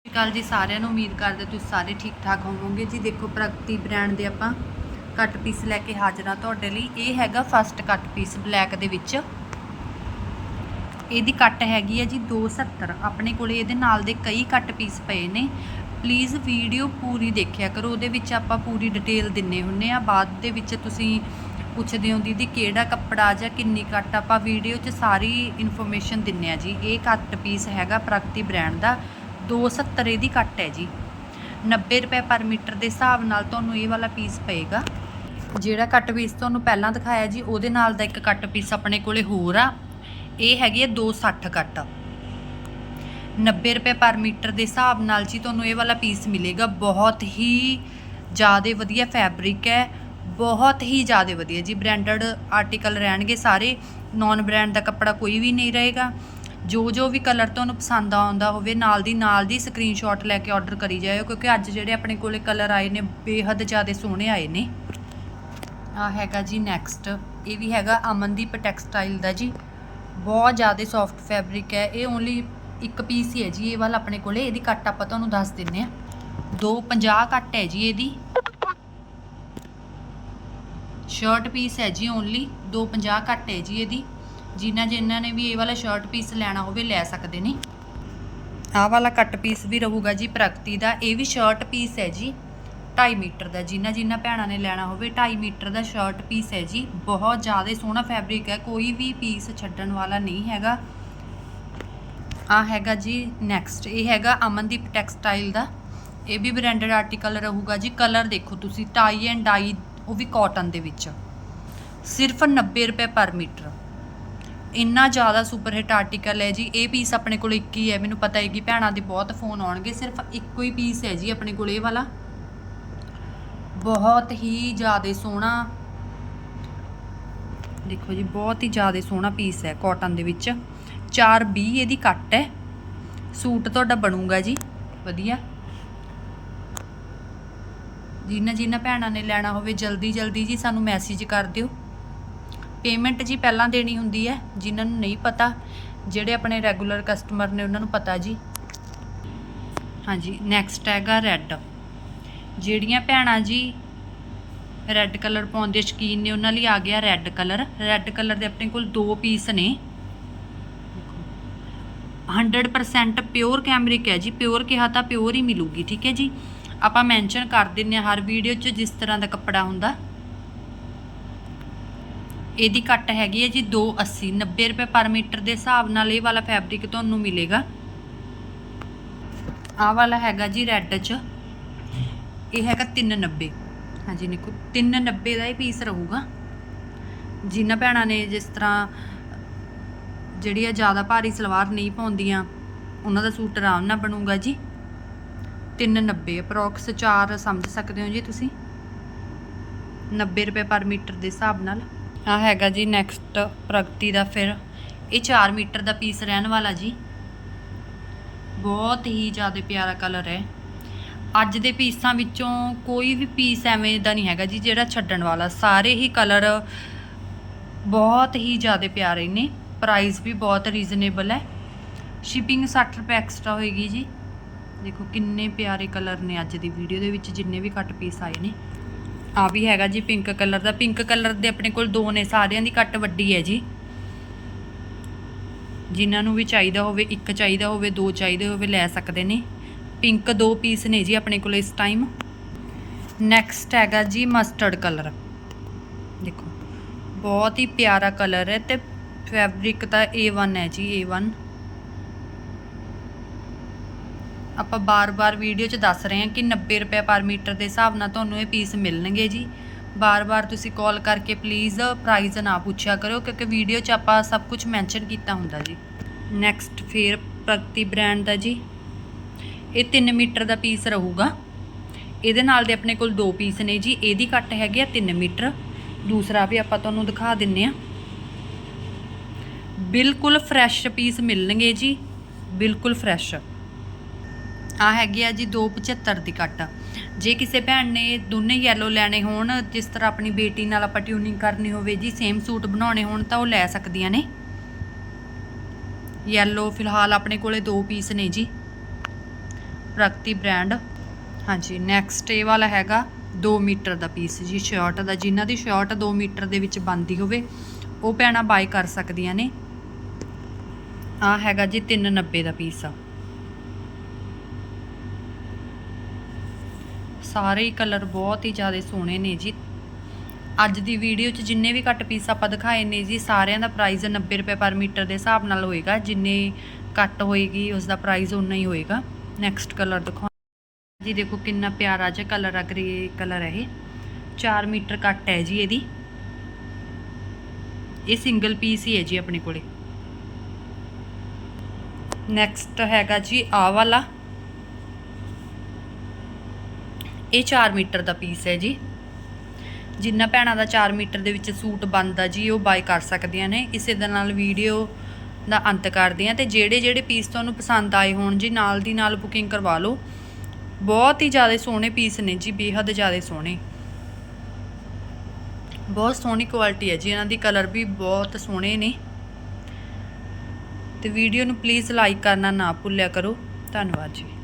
ਸਤਿ ਸ਼੍ਰੀ ਅਕਾਲ ਜੀ ਸਾਰਿਆਂ ਨੂੰ ਉਮੀਦ ਕਰਦੇ ਤੁਸੀਂ ਸਾਰੇ ਠੀਕ ਠਾਕ ਹੋਵੋਗੇ। ਜੀ ਦੇਖੋ, ਪ੍ਰਗਤੀ ਬ੍ਰਾਂਡ ਦੇ ਆਪਾਂ ਕੱਟ ਪੀਸ ਲੈ ਕੇ ਹਾਜ਼ਰ ਹਾਂ ਤੁਹਾਡੇ ਲਈ। ਇਹ ਹੈਗਾ ਫਸਟ ਕੱਟ ਪੀਸ ਬਲੈਕ ਦੇ ਵਿੱਚ। ਇਹਦੀ ਕੱਟ ਹੈਗੀ ਹੈ ਜੀ 270 ਆਪਣੇ ਕੋਲੇ ਇਹਦੇ ਨਾਲ ਦੇ ਕਈ ਕੱਟ ਪੀਸ ਪਏ ਨੇ। ਪਲੀਜ਼ ਵੀਡੀਓ ਪੂਰੀ ਦੇਖਿਆ ਕਰੋ। ਉਹਦੇ ਵਿੱਚ ਆਪਾਂ ਪੂਰੀ ਡਿਟੇਲ ਦਿੰਨੇ ਹੁੰਨੇ ਆ। ਬਾਅਦ ਦੇ ਵਿੱਚ ਤੁਸੀਂ ਪੁੱਛਦੇ ਹੋ, ਦੀਦੀ, ਕਿਹੜਾ ਕੱਪੜਾ ਜਾਂ ਕਿੰਨੀ ਕੱਟ ਆਪਾਂ ਵੀਡੀਓ 'ਚ ਸਾਰੀ ਇਨਫੋਰਮੇਸ਼ਨ ਦਿੰਨੇ ਆ ਜੀ। ਇਹ ਕੱਟ ਪੀਸ ਹੈਗਾ ਪ੍ਰਗਤੀ ਬ੍ਰਾਂਡ ਦਾ। 270 ਇਹਦੀ ਕੱਟ ਹੈ ਜੀ। 90 ਰੁਪਏ ਪਰ ਮੀਟਰ ਦੇ ਹਿਸਾਬ ਨਾਲ ਤੁਹਾਨੂੰ ਇਹ ਵਾਲਾ ਪੀਸ ਪਏਗਾ। ਜਿਹੜਾ ਕੱਟ ਪੀਸ ਤੁਹਾਨੂੰ ਪਹਿਲਾਂ ਦਿਖਾਇਆ ਜੀ, ਉਹਦੇ ਨਾਲ ਦਾ ਇੱਕ ਕੱਟ ਪੀਸ ਆਪਣੇ ਕੋਲੇ ਹੋਰ ਆ। ਇਹ ਹੈਗੀ ਹੈ 260 ਕੱਟ 90 ਰੁਪਏ ਪਰ ਮੀਟਰ ਦੇ ਹਿਸਾਬ ਨਾਲ ਜੀ ਤੁਹਾਨੂੰ ਇਹ ਵਾਲਾ ਪੀਸ ਮਿਲੇਗਾ। ਬਹੁਤ ਹੀ ਜ਼ਿਆਦਾ ਵਧੀਆ ਫੈਬਰਿਕ ਹੈ। ਬਹੁਤ ਹੀ ਜ਼ਿਆਦਾ ਵਧੀਆ ਜੀ। ਬ੍ਰਾਂਡਡ ਆਰਟੀਕਲ ਰਹਿਣਗੇ ਸਾਰੇ। ਨਾਨ ਬ੍ਰਾਂਡ ਦਾ ਕੱਪੜਾ ਕੋਈ ਵੀ ਨਹੀਂ ਰਹੇਗਾ। ਜੋ ਜੋ ਵੀ ਕਲਰ ਤੁਹਾਨੂੰ ਪਸੰਦ ਆਉਂਦਾ ਹੋਵੇ, ਨਾਲ ਦੀ ਨਾਲ ਦੀ ਸਕਰੀਨਸ਼ਾਟ ਲੈ ਕੇ ਆਰਡਰ ਕਰੀ ਜਾਇਓ, ਕਿਉਂਕਿ ਅੱਜ ਜਿਹੜੇ ਆਪਣੇ ਕੋਲੇ ਕਲਰ ਆਏ ਨੇ, ਬੇਹੱਦ ਜ਼ਿਆਦਾ ਸੋਹਣੇ ਆਏ ਨੇ। ਆ ਹੈਗਾ ਜੀ ਨੈਕਸਟ ਇਹ ਵੀ ਹੈਗਾ ਅਮਨਦੀਪ ਟੈਕਸਟਾਈਲ ਦਾ ਜੀ। ਬਹੁਤ ਜ਼ਿਆਦਾ ਸੌਫਟ ਫੈਬਰਿਕ ਹੈ, ਇਹ ਓਨਲੀ ਇੱਕ ਪੀਸ ਹੀ ਹੈ ਜੀ, ਇਹ ਵਾਲਾ ਆਪਣੇ ਕੋਲੇ, ਇਹਦੀ ਕੱਟ ਆਪਾਂ ਤੁਹਾਨੂੰ ਦੱਸ ਦਿੰਨੇ ਆ 250 ਕੱਟ ਹੈ ਜੀ ਇਹਦੀ। ਸ਼ਰਟ ਪੀਸ ਹੈ ਜੀ ਓਨਲੀ 250 ਕੱਟ ਹੈ ਜੀ ਇਹਦੀ। ਜਿਨ੍ਹਾਂ ਜਿਨ੍ਹਾਂ ਨੇ ਵੀ ਇਹ ਵਾਲਾ ਸ਼ਰਟ ਪੀਸ ਲੈਣਾ ਹੋਵੇ, ਲੈ ਸਕਦੇ ਨੇ। ਆਹ ਵਾਲਾ ਕੱਟ ਪੀਸ ਵੀ ਰਹੂਗਾ ਜੀ ਪ੍ਰਗਤੀ ਦਾ। ਇਹ ਵੀ ਸ਼ਰਟ ਪੀਸ ਹੈ ਜੀ 2.5 ਮੀਟਰ ਦਾ। ਜਿੰਨਾ ਜਿਨ੍ਹਾਂ ਭੈਣਾਂ ਨੇ ਲੈਣਾ ਹੋਵੇ 2.5 ਮੀਟਰ ਦਾ ਸ਼ਰਟ ਪੀਸ ਹੈ ਜੀ। ਬਹੁਤ ਜ਼ਿਆਦਾ ਸੋਹਣਾ ਫੈਬਰਿਕ ਹੈ, ਕੋਈ ਵੀ ਪੀਸ ਛੱਡਣ ਵਾਲਾ ਨਹੀਂ ਹੈਗਾ। ਆ ਹੈਗਾ ਜੀ ਨੈਕਸਟ ਇਹ ਹੈਗਾ ਅਮਨਦੀਪ ਟੈਕਸਟਾਈਲ ਦਾ। ਇਹ ਵੀ ਬ੍ਰਾਂਡਡ ਆਰਟੀਕਲ ਰਹੂਗਾ ਜੀ। ਕਲਰ ਦੇਖੋ ਤੁਸੀਂ ਟਾਈ ਐਂਡ ਡਾਈ ਉਹ ਵੀ ਕਾਟਨ ਦੇ ਵਿੱਚ। ਸਿਰਫ 90 ਰੁਪਏ ਪਰ ਮੀਟਰ। ਇੰਨਾ ਜ਼ਿਆਦਾ ਸੁਪਰ ਹਿੱਟ ਆਰਟੀਕਲ ਹੈ ਜੀ, ਇਹ ਪੀਸ ਆਪਣੇ ਕੋਲ ਇੱਕ ਹੀ ਹੈ, ਮੈਨੂੰ ਪਤਾ ਹੈ ਕਿ ਭੈਣਾਂ ਦੇ ਬਹੁਤ ਫੋਨ ਆਉਣਗੇ, ਸਿਰਫ ਇੱਕੋ ਹੀ ਪੀਸ ਹੈ ਜੀ ਆਪਣੇ ਕੋਲ, ਇਹ ਵਾਲਾ। ਬਹੁਤ ਹੀ ਜ਼ਿਆਦਾ ਸੋਹਣਾ, ਦੇਖੋ ਜੀ, ਬਹੁਤ ਹੀ ਜ਼ਿਆਦਾ ਸੋਹਣਾ ਪੀਸ ਹੈ ਕਾਟਨ ਦੇ ਵਿੱਚ। 420 ਇਹਦੀ ਕੱਟ ਹੈ। ਸੂਟ ਤੁਹਾਡਾ ਬਣੂਗਾ ਜੀ, ਵਧੀਆ। ਜਿਨ੍ਹਾਂ ਜਿਨ੍ਹਾਂ ਭੈਣਾਂ ਨੇ ਲੈਣਾ ਹੋਵੇ ਜਲਦੀ ਜਲਦੀ ਜੀ ਸਾਨੂੰ ਮੈਸੇਜ ਕਰ ਦਿਓ। ਪੇਮੈਂਟ ਜੀ ਪਹਿਲਾਂ ਦੇਣੀ ਹੁੰਦੀ ਹੈ, ਜਿਨ੍ਹਾਂ ਨੂੰ ਨਹੀਂ ਪਤਾ, ਜਿਹੜੇ ਆਪਣੇ ਰੈਗੂਲਰ ਕਸਟਮਰ ਨੇ, ਉਹਨਾਂ ਨੂੰ ਪਤਾ ਜੀ। ਹਾਂਜੀ ਨੈਕਸਟ ਹੈਗਾ ਰੈੱਡ ਜਿਹੜੀਆਂ ਭੈਣਾਂ ਜੀ ਰੈੱਡ ਕਲਰ ਪਾਉਣ ਦੇ ਸ਼ਕੀਨ ਨੇ, ਉਹਨਾਂ ਲਈ ਆ ਗਿਆ ਰੈੱਡ ਕਲਰ ਰੈੱਡ ਕਲਰ ਦੇ ਆਪਣੇ ਕੋਲ ਦੋ ਪੀਸ ਨੇ। 100% ਪਿਓਰ ਕੈਮਰਿਕ ਹੈ ਜੀ ਪਿਓਰ ਕਿਹਾ ਤਾਂ ਪਿਓਰ ਹੀ ਮਿਲੂਗੀ, ਠੀਕ ਹੈ ਜੀ? ਆਪਾਂ ਮੈਂਸ਼ਨ ਕਰ ਦਿੰਨੇ ਆ ਹਰ ਵੀਡੀਓ 'ਚ ਜਿਸ ਤਰ੍ਹਾਂ ਦਾ ਕੱਪੜਾ ਹੁੰਦਾ। ਇਹਦੀ ਕੱਟ ਹੈਗੀ ਹੈ ਜੀ 280 90 ਰੁਪਏ ਪਰ ਮੀਟਰ ਦੇ ਹਿਸਾਬ ਨਾਲ ਇਹ ਵਾਲਾ ਫੈਬਰਿਕ ਤੁਹਾਨੂੰ ਮਿਲੇਗਾ। ਆਹ ਵਾਲਾ ਹੈਗਾ ਜੀ ਰੈੱਡ 'ਚ। ਇਹ ਹੈਗਾ 390 ਹਾਂਜੀ ਨਿਕੋ 390 ਦਾ ਇਹ ਪੀਸ ਰਹੂਗਾ। ਜਿਨ੍ਹਾਂ ਭੈਣਾਂ ਨੇ ਜਿਸ ਤਰ੍ਹਾਂ ਜਿਹੜੀ ਆ ਜ਼ਿਆਦਾ ਭਾਰੀ ਸਲਵਾਰ ਨਹੀਂ ਪਾਉਂਦੀਆਂ, ਉਹਨਾਂ ਦਾ ਸੂਟ ਆਰਾਮ ਨਾਲ ਬਣੂਗਾ ਜੀ। 390 ਅਪਰੋਕਸ 4 ਸਮਝ ਸਕਦੇ ਹੋ ਜੀ ਤੁਸੀਂ? 90 ਰੁਪਏ ਪਰ ਮੀਟਰ ਦੇ ਹਿਸਾਬ ਨਾਲ। ਆ ਹੈਗਾ ਜੀ ਨੈਕਸਟ ਪ੍ਰਗਤੀ ਦਾ ਫਿਰ। ਇਹ 4 ਮੀਟਰ ਦਾ ਪੀਸ ਰਹਿਣ ਵਾਲਾ ਜੀ। ਬਹੁਤ ਹੀ ਜ਼ਿਆਦਾ ਪਿਆਰਾ ਕਲਰ ਹੈ। ਅੱਜ ਦੇ ਪੀਸਾਂ ਵਿੱਚੋਂ ਕੋਈ ਵੀ ਪੀਸ ਐਵੇਂ ਦਾ ਨਹੀਂ ਹੈਗਾ ਜੀ, ਜਿਹੜਾ ਛੱਡਣ ਵਾਲਾ। ਸਾਰੇ ਹੀ ਕਲਰ ਬਹੁਤ ਹੀ ਜ਼ਿਆਦਾ ਪਿਆਰੇ ਨੇ। ਪ੍ਰਾਈਸ ਵੀ ਬਹੁਤ ਰੀਜ਼ਨੇਬਲ ਹੈ। ਸ਼ਿਪਿੰਗ 60 ਰੁਪਏ ਐਕਸਟਰਾ ਹੋਏਗੀ ਜੀ। ਦੇਖੋ ਕਿੰਨੇ ਪਿਆਰੇ ਕਲਰ ਨੇ ਅੱਜ ਦੀ ਵੀਡੀਓ ਦੇ ਵਿੱਚ, ਜਿੰਨੇ ਵੀ ਕੱਟ ਪੀਸ ਆਏ ਨੇ। ਆ ਵੀ ਹੈਗਾ ਜੀ ਪਿੰਕ ਕਲਰ ਦਾ। ਪਿੰਕ ਕਲਰ ਦੇ ਆਪਣੇ ਕੋਲ ਦੋ ਨੇ, ਸਾਰਿਆਂ ਦੀ ਕੱਟ ਵੱਡੀ ਹੈ ਜੀ। ਜਿਨ੍ਹਾਂ ਨੂੰ ਵੀ ਚਾਹੀਦਾ ਹੋਵੇ, ਇੱਕ ਚਾਹੀਦਾ ਹੋਵੇ, ਦੋ ਚਾਹੀਦੇ ਹੋਵੇ, ਲੈ ਸਕਦੇ ਨੇ। ਪਿੰਕ ਦੋ ਪੀਸ ਨੇ ਜੀ ਆਪਣੇ ਕੋਲ ਇਸ ਟਾਈਮ ਨੈਕਸਟ ਹੈਗਾ ਜੀ ਮਸਟਰਡ ਕਲਰ ਦੇਖੋ, ਬਹੁਤ ਹੀ ਪਿਆਰਾ ਕਲਰ ਹੈ ਤੇ ਫੈਬਰਿਕ ਤਾਂ A1 ਹੈ ਜੀ A1 ਆਪਾਂ ਬਾਰ-ਬਾਰ ਵੀਡੀਓ 'ਚ ਦੱਸ ਰਹੇ ਹਾਂ ਕਿ 90 ਰੁਪਏ ਪਰ ਮੀਟਰ ਦੇ ਹਿਸਾਬ ਨਾਲ ਤੁਹਾਨੂੰ ਇਹ ਪੀਸ ਮਿਲਣਗੇ ਜੀ। ਬਾਰ-ਬਾਰ ਤੁਸੀਂ ਕਾਲ ਕਰਕੇ ਪਲੀਜ਼ ਪ੍ਰਾਈਸ ਨਾ ਪੁੱਛਿਆ ਕਰੋ, ਕਿਉਂਕਿ ਵੀਡੀਓ 'ਚ ਆਪਾਂ ਸਭ ਕੁਝ ਮੈਂਸ਼ਨ ਕੀਤਾ ਹੁੰਦਾ ਜੀ। ਨੈਕਸਟ ਫੇਰ ਪ੍ਰਗਤੀ ਬ੍ਰਾਂਡ ਦਾ ਜੀ। ਇਹ 3 ਮੀਟਰ ਦਾ ਪੀਸ ਰਹੂਗਾ। ਇਹਦੇ ਨਾਲ ਦੇ ਆਪਣੇ ਕੋਲ ਦੋ ਪੀਸ ਨੇ ਜੀ। ਇਹਦੀ ਕੱਟ ਹੈਗੀ ਆ 3 ਮੀਟਰ। ਦੂਸਰਾ ਵੀ ਆਪਾਂ ਤੁਹਾਨੂੰ ਦਿਖਾ ਦਿੰਨੇ ਆ। ਬਿਲਕੁਲ ਫਰੈਸ਼ ਪੀਸ ਮਿਲਣਗੇ ਜੀ। ਬਿਲਕੁਲ ਫਰੈਸ਼ ਆ ਹੈਗੀ ਆ ਜੀ 275 ਦੀ ਕੱਟ। ਜੇ ਕਿਸੇ ਭੈਣ ਨੇ ਦੋਨੇ ਯੈਲੋ ਲੈਣੇ ਹੋਣ, ਜਿਸ ਤਰ੍ਹਾਂ ਆਪਣੀ ਬੇਟੀ ਨਾਲ ਆਪਾਂ ਟਿਊਨਿੰਗ ਕਰਨੀ ਹੋਵੇ ਜੀ ਸੇਮ ਸੂਟ ਬਣਾਉਣੇ ਹੋਣ, ਤਾਂ ਉਹ ਲੈ ਸਕਦੀਆਂ ਨੇ। ਯੈਲੋ ਫਿਲਹਾਲ ਆਪਣੇ ਕੋਲੇ ਦੋ ਪੀਸ ਨੇ ਜੀ। ਪ੍ਰਗਤੀ ਬ੍ਰਾਂਡ ਹਾਂਜੀ ਨੈਕਸਟ ਇਹ ਵਾਲਾ ਹੈਗਾ 2 ਮੀਟਰ ਦਾ ਪੀਸ ਜੀ ਸ਼ਾਰਟ ਦਾ। ਜਿਨ੍ਹਾਂ ਦੀ ਸ਼ਾਰਟ 2 ਮੀਟਰ ਦੇ ਵਿੱਚ ਬਣਦੀ ਹੋਵੇ, ਉਹ ਭੈਣਾਂ ਬਾਈ ਕਰ ਸਕਦੀਆਂ ਨੇ। ਆ ਹੈਗਾ ਜੀ 390 ਦਾ ਪੀਸ ਆ ਸਾਰੇ ਹੀ ਕਲਰ ਬਹੁਤ ਹੀ ਜ਼ਿਆਦਾ ਸੋਹਣੇ ਨੇ ਜੀ। ਅੱਜ ਦੀ ਵੀਡੀਓ 'ਚ ਜਿੰਨੇ ਵੀ ਕੱਟ ਪੀਸ ਆਪਾਂ ਦਿਖਾਏ ਨੇ ਜੀ, ਸਾਰਿਆਂ ਦਾ ਪ੍ਰਾਈਸ 90 ਰੁਪਏ ਪਰ ਮੀਟਰ ਦੇ ਹਿਸਾਬ ਨਾਲ ਹੋਏਗਾ। ਜਿੰਨੇ ਕੱਟ ਹੋਏਗੀ ਉਸ ਦਾ ਪ੍ਰਾਈਸ ਉਨਾ ਹੀ ਹੋਏਗਾ। ਨੈਕਸਟ ਕਲਰ ਦਿਖਾਓ ਜੀ ਦੇਖੋ ਕਿੰਨਾ ਪਿਆਰਾ ਜਿਹਾ ਕਲਰ ਆ ਗ੍ਰੇ ਕਲਰ ਹੈ ਇਹ। 4 ਮੀਟਰ ਕੱਟ ਹੈ ਜੀ ਇਹਦੀ। ਇਹ ਸਿੰਗਲ ਪੀਸ ਹੀ ਹੈ ਜੀ ਆਪਣੇ ਕੋਲੇ। ਨੈਕਸਟ ਹੈਗਾ ਜੀ ਆ ਵਾਲਾ। ਇਹ 4 ਮੀਟਰ ਦਾ ਪੀਸ ਹੈ ਜੀ। ਜਿੰਨਾ ਭੈਣਾਂ ਦਾ 4 ਮੀਟਰ ਦੇ ਵਿੱਚ ਸੂਟ ਬਣਦਾ ਜੀ, ਉਹ ਬਾਈ ਕਰ ਸਕਦੀਆਂ ਨੇ। ਇਸੇ ਦੇ ਨਾਲ ਵੀਡੀਓ ਦਾ ਅੰਤ ਕਰਦੇ ਆ ਤੇ ਜਿਹੜੇ ਜਿਹੜੇ ਪੀਸ ਤੁਹਾਨੂੰ ਪਸੰਦ ਆਏ ਹੋਣ ਜੀ, ਨਾਲ ਦੀ ਨਾਲ ਬੁਕਿੰਗ ਕਰਵਾ ਲਓ। ਬਹੁਤ ਹੀ ਜ਼ਿਆਦਾ ਸੋਹਣੇ ਪੀਸ ਨੇ ਜੀ, ਬੇਹੱਦ ਜ਼ਿਆਦਾ ਸੋਹਣੇ। ਬਹੁਤ ਸੋਹਣੀ ਕੁਆਲਿਟੀ ਹੈ ਜੀ, ਇਹਨਾਂ ਦੀ ਕਲਰ ਵੀ ਬਹੁਤ ਸੋਹਣੇ ਨੇ। ਤੇ ਵੀਡੀਓ ਨੂੰ ਪਲੀਜ਼ ਲਾਈਕ ਕਰਨਾ ਨਾ ਭੁੱਲਿਆ ਕਰੋ। ਧੰਨਵਾਦ ਜੀ।